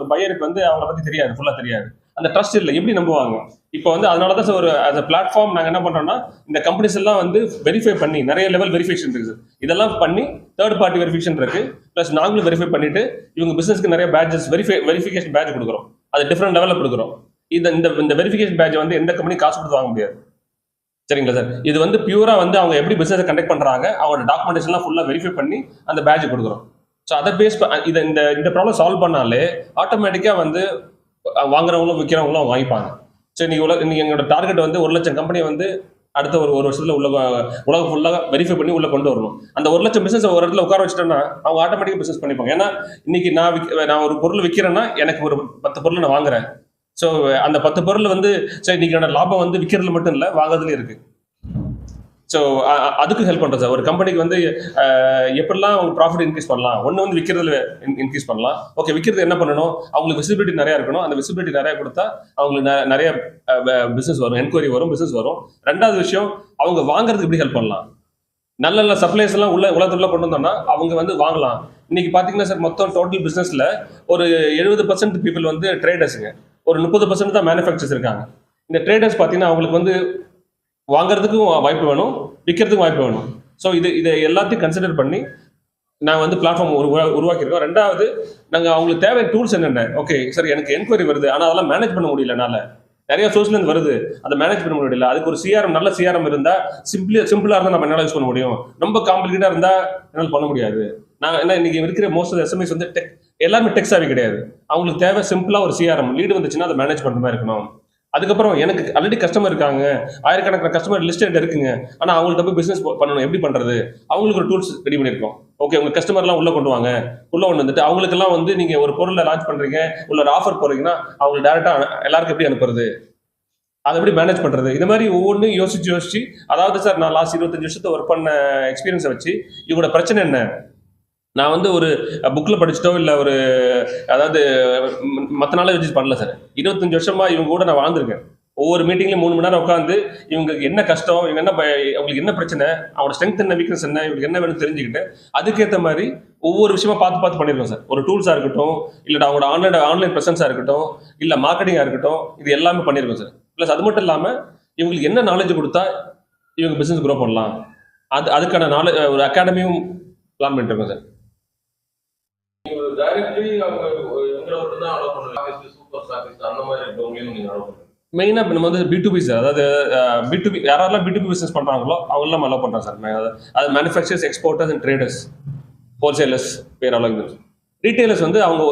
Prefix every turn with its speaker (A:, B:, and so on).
A: ஒரு பையருக்கு வந்து அவங்கள பத்தி தெரியாது ஃபுல்லா தெரியாது. அந்த ட்ரஸ்ட் இல்லை எப்படி நம்புவாங்க? இப்போ வந்து அதனால தான் சார் ஒரு அஸ் அ பிளாட்ஃபார்ம் நாங்கள் என்ன பண்ணுறோம்னா இந்த கம்பெனிஸ் எல்லாம் வந்து வெரிஃபை பண்ணி நிறைய லெவல் வெரிஃபிகேஷன் இருக்குது இதெல்லாம் பண்ணி தேர்ட் பார்ட்டி வெரிஃபிகேஷன் இருக்கு. ப்ளஸ் நாங்களும் வெரிஃபை பண்ணிட்டு இவங்க பிசினஸ்க்கு நிறைய பேட்சஸ் வெரிஃபை வெரிஃபிகேஷன் பேட்ச் கொடுக்குறோம். அது டிஃப்ரெண்ட் லெவலில் கொடுக்குறோம். இந்த இந்த இந்த வெரிஃபிகேஷன் பேட்ச் வந்து எந்த கம்பெனி காசு கொடுத்து வாங்க முடியாது. சரிங்களா சார் இது வந்து பியூரா வந்து அவங்க எப்படி பிசினஸ் கண்டக்ட் பண்றாங்க அவங்களோட டாக்குமெண்டேஷன்லாம் ஃபுல்லாக வெரிஃபை பண்ணி அந்த பேட்ச் கொடுக்குறோம். ஸோ அதை பேஸ் இதை இந்த இந்த ப்ராப்ளம் சால்வ் பண்ணாலே ஆட்டோமேட்டிக்காக வந்து வாங்குறவங்களும் விற்கிறவங்களும் வாங்கிப்பாங்க. சரி நீங்கள் உலக நீங்க எங்களோட டார்கெட் வந்து ஒரு லட்சம் கம்பெனி வந்து அடுத்த ஒரு ஒரு வருஷத்துல உள்ள உலகம் ஃபுல்லாக வெரிஃபை பண்ணி உள்ள கொண்டு வரணும். அந்த ஒரு லட்சம் பிசினஸ் ஒரு இடத்துல உட்கார வச்சுட்டோம்னா அவங்க ஆட்டோமேட்டிக்காக பிசினஸ் பண்ணிப்பாங்க. ஏன்னா இன்னைக்கு நான் விக்க- நான் ஒரு பொருள் விற்கிறேன்னா எனக்கு ஒரு பத்து பொருள் நான் வாங்குறேன். ஸோ அந்த பத்து பொருள் வந்து சரி இன்னைக்கு லாபம் வந்து விற்கிறதுல மட்டும் இல்லை வாங்குறதுலேயும் இருக்குது ஸோ அதுக்கு ஹெல்ப் பண்ணுறது சார் ஒரு கம்பெனிக்கு வந்து எப்படிலாம் அவங்க ப்ராஃபிட் இன்க்ரீஸ் பண்ணலாம்? ஒன்று வந்து விற்கிறதுல இன்க்ரீஸ் பண்ணலாம். ஓகே விற்கிறது என்ன பண்ணணும்? அவங்களுக்கு விசிபிலிட்டி நிறையா இருக்கணும். அந்த விசிபிலிட்டி நிறையா கொடுத்தா அவங்களுக்கு நிறைய பிஸ்னஸ் வரும். என்கொயரி வரும் பிஸ்னஸ் வரும். ரெண்டாவது விஷயம் அவங்க வாங்குறதுக்கு எப்படி ஹெல்ப் பண்ணலாம்? நல்ல நல்ல சப்ளைஸ் எல்லாம் உள்ள உலகத்துல கொண்டு வந்தோம்னா அவங்க வந்து வாங்கலாம். இன்னைக்கு பாத்தீங்கன்னா சார் மொத்தம் டோட்டல் பிசினஸ்ல ஒரு எழுபது பர்சன்ட் பீப்புள் வந்து ட்ரேடர்ஸுங்க ஒரு முப்பது பர்சன்ட் தான் மேனுஃபேக்சர்ஸ் இருக்காங்க. இந்த ட்ரேடர்ஸ் பார்த்தீங்கன்னா அவங்களுக்கு வந்து வாங்குறதுக்கும் வாய்ப்பு வேணும் விற்கிறதுக்கும் வாய்ப்பு வேணும். ஸோ இது இதை எல்லாத்தையும் கன்சிடர் பண்ணி நாங்கள் வந்து பிளாட்ஃபார்ம் உருவா உருவாக்கியிருக்கோம். ரெண்டாவது நாங்கள் அவங்களுக்கு தேவை டூல்ஸ் என்னென்ன? ஓகே சார் எனக்கு என்கொயரி வருது. ஆனால் அதெல்லாம் மேனேஜ் பண்ண முடியல என்னால். நிறைய சோர்ஸ்லேருந்து வருது. அதை மேனேஜ் பண்ண முடியல. அதுக்கு ஒரு சிஆர்எம் நல்ல சிஆர்எம் இருந்தால் சிம்பிளி சிம்பிளாக இருந்தால் நம்ம என்னால் யூஸ் பண்ண முடியும். ரொம்ப காம்ப்ளிகேட்டாக இருந்தால் என்னால் பண்ண முடியாது. நான் என்ன இன்றைக்கி இருக்கிற மோஸ்ட் ஆஃப் எஸ்எம்எஸ் வந்து டெக் எல்லாமே டெக் கிடையாது. அவங்களுக்கு தேவை சிம்பிளாக ஒரு சிஆர்எம் லீடு வந்துச்சுன்னா அதை மேனேஜ் பண்ணுற மாதிரி இருக்கணும். அதுக்கப்புறம் எனக்கு ஆல்ரெடி கஸ்டமர் இருக்காங்க. ஆயிரக்கணக்கான கஸ்டமர் லிஸ்ட் இருக்குங்க. ஆனால் அவங்கள்ட்ட போய் பிஸ்னஸ் பண்ணணும். எப்படி பண்ணுறது அவங்களுக்கு ஒரு டூல்ஸ் ரெடி பண்ணியிருக்கோம். ஓகே உங்கள் கஸ்டமர்லாம் உள்ளே கொண்டு வாங்க. உள்ளே கொண்டு வந்துட்டு அவங்களுக்கெல்லாம் வந்து நீங்கள் ஒரு பொருளை லான்ச் பண்ணுறீங்க உள்ள ஒரு ஆஃபர் போகிறீங்கன்னா அவங்களுக்கு டேரெக்டாக எல்லாருக்கும் எப்படி அனுப்புறது? அதை எப்படி மேனேஜ் பண்ணுறது இந்த மாதிரி ஒவ்வொன்றும் யோசிச்சு யோசிச்சு அதாவது சார் நான் லாஸ்ட் இருபத்தஞ்சு வருஷத்தை ஒர்க் பண்ண எக்ஸ்பீரியன்ஸை வச்சு இவங்களோட பிரச்சனை என்ன? நான் வந்து ஒரு புக்கில் படிச்சிட்டோ இல்லை ஒரு அதாவது மற்ற நாளே வச்சு பண்ணல சார். இருபத்தஞ்சு வருஷமா இவங்க கூட நான் வாழ்ந்திருக்கேன். ஒவ்வொரு மீட்டிங்லையும் மூணு மணி நேரம் உட்காந்து இவங்களுக்கு என்ன கஷ்டம் இவங்க என்ன ப- அவங்களுக்கு என்ன பிரச்சனை அவங்களோட ஸ்ட்ரென்த் என்ன வீக்னஸ் என்ன இவங்களுக்கு என்ன வேணும்னு தெரிஞ்சுக்கிட்டு அதுக்கேற்ற மாதிரி ஒவ்வொரு விஷயமா பார்த்து பார்த்து பண்ணியிருக்கோம் சார். ஒரு டூல்ஸாக இருக்கட்டும் இல்லை அவங்களோட ஆன்லைன் ஆன்லைன் ப்ரெசன்ஸாக இருக்கட்டும் இல்லை மார்க்கெட்டிங்காக இருக்கட்டும் இது எல்லாமே பண்ணியிருக்கோம் சார். ப்ளஸ் அது மட்டும் இல்லாமல் இவங்களுக்கு என்ன நாலேஜ் கொடுத்தா இவங்க பிஸ்னஸ் க்ரோ பண்ணலாம். அது அதுக்கான நாலேஜ் ஒரு அகாடமியும் பிளான் பண்ணிட்டு இருக்கோம் சார்.
B: டைரக்ட்லி அவங்க இவங்களை மட்டும் தான் அலோவ் பண்ணுவாங்க. சூப்பர் ஸ்டாக்கிஸ்ட் அந்த மாதிரி இருக்கவங்களையும் நீங்க அலோவ் பண்ணுங்க.
A: மெயினாக நம்ம வந்து பிடிபி சார் அதாவது பிடிபி யாரெல்லாம் பிடிபி பிஸ்னஸ் பண்ணுறாங்களோ அவங்களாம் அலோவ் பண்ணுறாங்க சார் அது manufacturers exporters and traders wholesalers பேர் அலோவ் ரீட்டைலர்ஸ் வந்து அவங்க